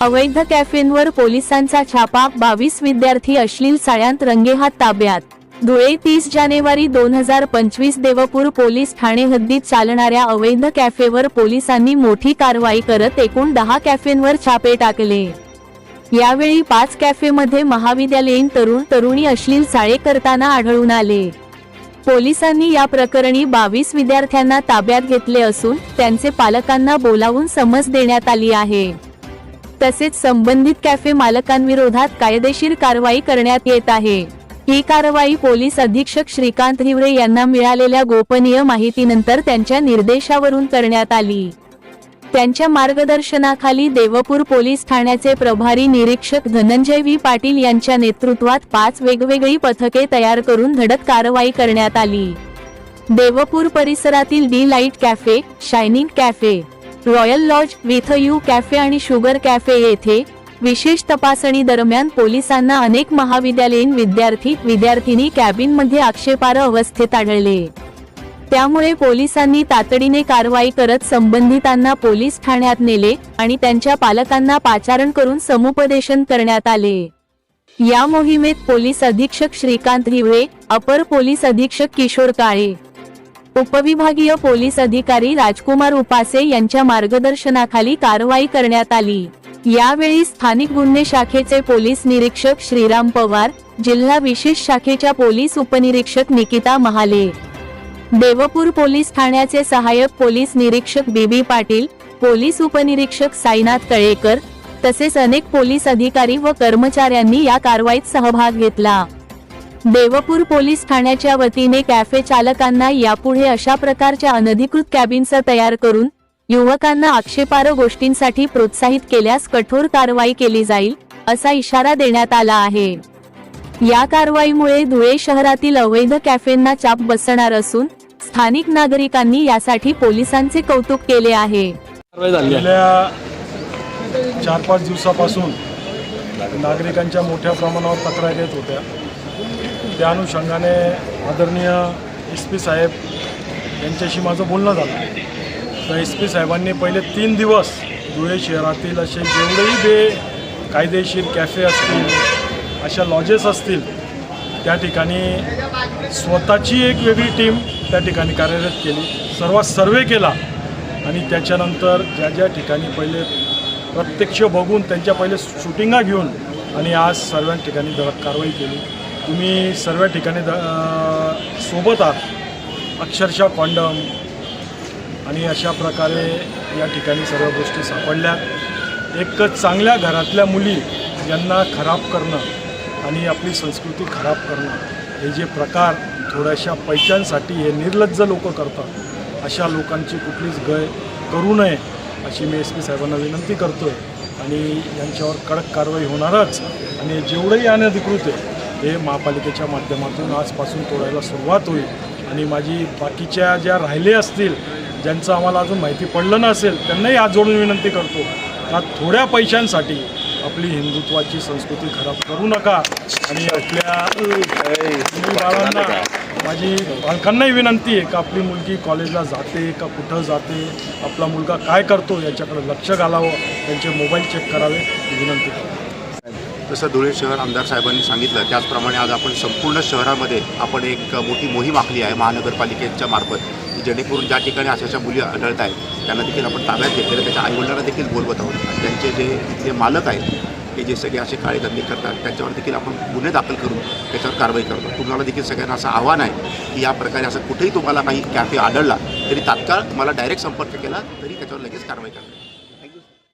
अवैध कॅफेंवर पोलिसांचा छापा बावीस विद्यार्थी अश्लील साळ्यांत रंगेहात ताब्यात. धुळे तीस जानेवारी दोन हजार पंचवीस देवपूर पोलीस ठाणे हद्दीत चालणाऱ्या अवैध कॅफेवर पोलिसांनी मोठी कारवाई करत एकूण दहा कॅफेंवर छापे टाकले. यावेळी पाच कॅफेमध्ये महाविद्यालयीन तरुण तरुणी अश्लील चाळे करताना आढळून आले. पोलिसांनी या प्रकरणी बावीस विद्यार्थ्यांना ताब्यात घेतले असून त्यांचे पालकांना बोलावून समज देण्यात आली आहे. तसेच संबंधित कॅफे मालकांविरोधात कायदेशीर कारवाई करण्यात येत आहे. ही कारवाई पोलीस अधीक्षक श्रीकांत हिवरे यांना मिळालेल्या गोपनीय माहितीनंतर त्यांच्या निर्देशावरून करण्यात आली. त्यांच्या मार्गदर्शनाखाली देवपूर पोलीस ठाण्याचे प्रभारी निरीक्षक धनंजय व्ही. पाटील यांच्या नेतृत्वात पाच वेगवेगळी पथके तयार करून धडक कारवाई करण्यात आली. देवपूर परिसरातील delight cafe shining cafe royal lodge with you cafe आणि शुगर कॅफे येथे विशेष तपासणी दरम्यान पोलिसांना अनेक महाविद्यालयीन विद्यार्थी विद्यार्थिनी कॅबिनमध्ये आक्षेपार्ह अवस्थेत आढळले. त्यामुळे पोलिसांनी तातडीने कारवाई करत संबंधितांना पोलीस ठाण्यात नेले आणि त्यांच्या पालकांना पाचारण करून समुपदेशन करण्यात आले. या मोहिमेत पोलीस अधीक्षक श्रीकांत हिवळे अपर पोलीस अधीक्षक किशोर काळे उपविभागीय पोलीस अधिकारी राजकुमार उपासे यांच्या मार्गदर्शनाखाली कारवाई करण्यात आली. यावेळी स्थानिक गुन्हे शाखेचे पोलीस निरीक्षक श्रीराम पवार जिल्हा विशेष शाखेच्या पोलीस उपनिरीक्षक निकिता महाले देवपूर पोलीस ठाण्याचे सहाय्यक पोलीस निरीक्षक बीबी पाटील पोलीस उपनिरीक्षक साईनाथ तळेकर तसेच अनेक पोलीस अधिकारी व कर्मचाऱ्यांनी या कारवाईत सहभाग घेतला. देवपूर पोलीस ठाण्याच्या वतीने कॅफे चालकांना यापुढे अशा प्रकारच्या अनधिकृत कॅबिन्स तयार करून युवकांना आक्षेपार्ह गोष्टींसाठी प्रोत्साहित केल्यास कठोर कारवाई केली जाईल असा इशारा देण्यात आला आहे. या कारवाईमुळे धुळे शहरातील अवैध कॅफेंना चाप बसणार असून स्थानिक नागरिकांनी यासाठी पोलिसांचे कौतुक केले आहे. चार पाच दिवसापासून नागरिकांच्या मोठ्या प्रमाणावर तक्रारी येत होत्या. त्या अनुषंगाने आदरणीय एस पी साहेब यांच्याशी माझं बोलणं झालं. तर एस पी साहेबांनी पहिले तीन दिवस धुळे शहरातील असे जेवढेही बे कायदेशीर कॅफे असतील अशा लॉजेस असतील त्या ठिकाणी स्वतःची एक वेगळी टीम त्या ठिकाणी कार्यरत केली. सर्वात सर्वे केला आणि त्याच्यानंतर ज्या ज्या ठिकाणी पहिले प्रत्यक्ष बघून त्यांच्या पहिले शूटिंगा घेऊन आणि आज सर्वां ठिकाणी कारवाई केली. तुम्ही सर्व ठिकाणी द सोबत आहात. अक्षरशः कॉन्डम आणि अशा प्रकारे या ठिकाणी सर्व गोष्टी सापडल्या. एक चांगल्या घरातल्या मुली यांना खराब करणं आणि आपली संस्कृती खराब करणं हे जे प्रकार थोड्याशा पैशांसाठी हे निर्लज्ज लोक करतात अशा लोकांची कुठलीच गय करू नये अशी मी एस पी साहेबांना विनंती करतो आहे आणि यांच्यावर कडक कारवाई होणारच. आणि जेवढंही अनधिकृत आहे हे महापालिकेच्या माध्यमातून आजपासून तोडायला सुरुवात होईल. आणि माझी बाकीच्या ज्या राहिले असतील ज्यांचं आम्हाला अजून माहिती पडलं नसेल त्यांनाही हात जोडून विनंती करतो का थोड्या पैशांसाठी आपली हिंदुत्वाची संस्कृती खराब करू नका. आणि आपल्या बाळांना माझी पालकांनाही विनंती आहे का आपली मुलगी कॉलेजला जाते का कुठं जाते आपला मुलगा काय करतो याच्याकडे लक्ष घालावं त्यांचे मोबाईल चेक करावे विनंती करतो. जसं धुळे शहर आमदार साहेबांनी सांगितलं. त्याचप्रमाणे आज आपण संपूर्ण शहरामध्ये आपण एक मोठी मोहीम आखली आहे महानगरपालिकेच्या मार्फत जेणेकरून ज्या ठिकाणी अशा अशा मुली आढळत आहेत त्यांना देखील आपण ताब्यात घेतलेलं त्याच्या आईवडिलांना देखील बोलवत आहोत. आणि त्यांचे जे जे मालक आहेत ते जे सगळे असे काळे धंदे करतात त्यांच्यावर देखील आपण गुन्हे दाखल करून त्याच्यावर कारवाई करतो. तुम्हाला देखील सगळ्यांना असं आव्हान आहे की या प्रकारे असं कुठेही तुम्हाला काही कॅफे आढळला तरी तात्काळ मला डायरेक्ट संपर्क केला तरी त्याच्यावर लगेच कारवाई करतो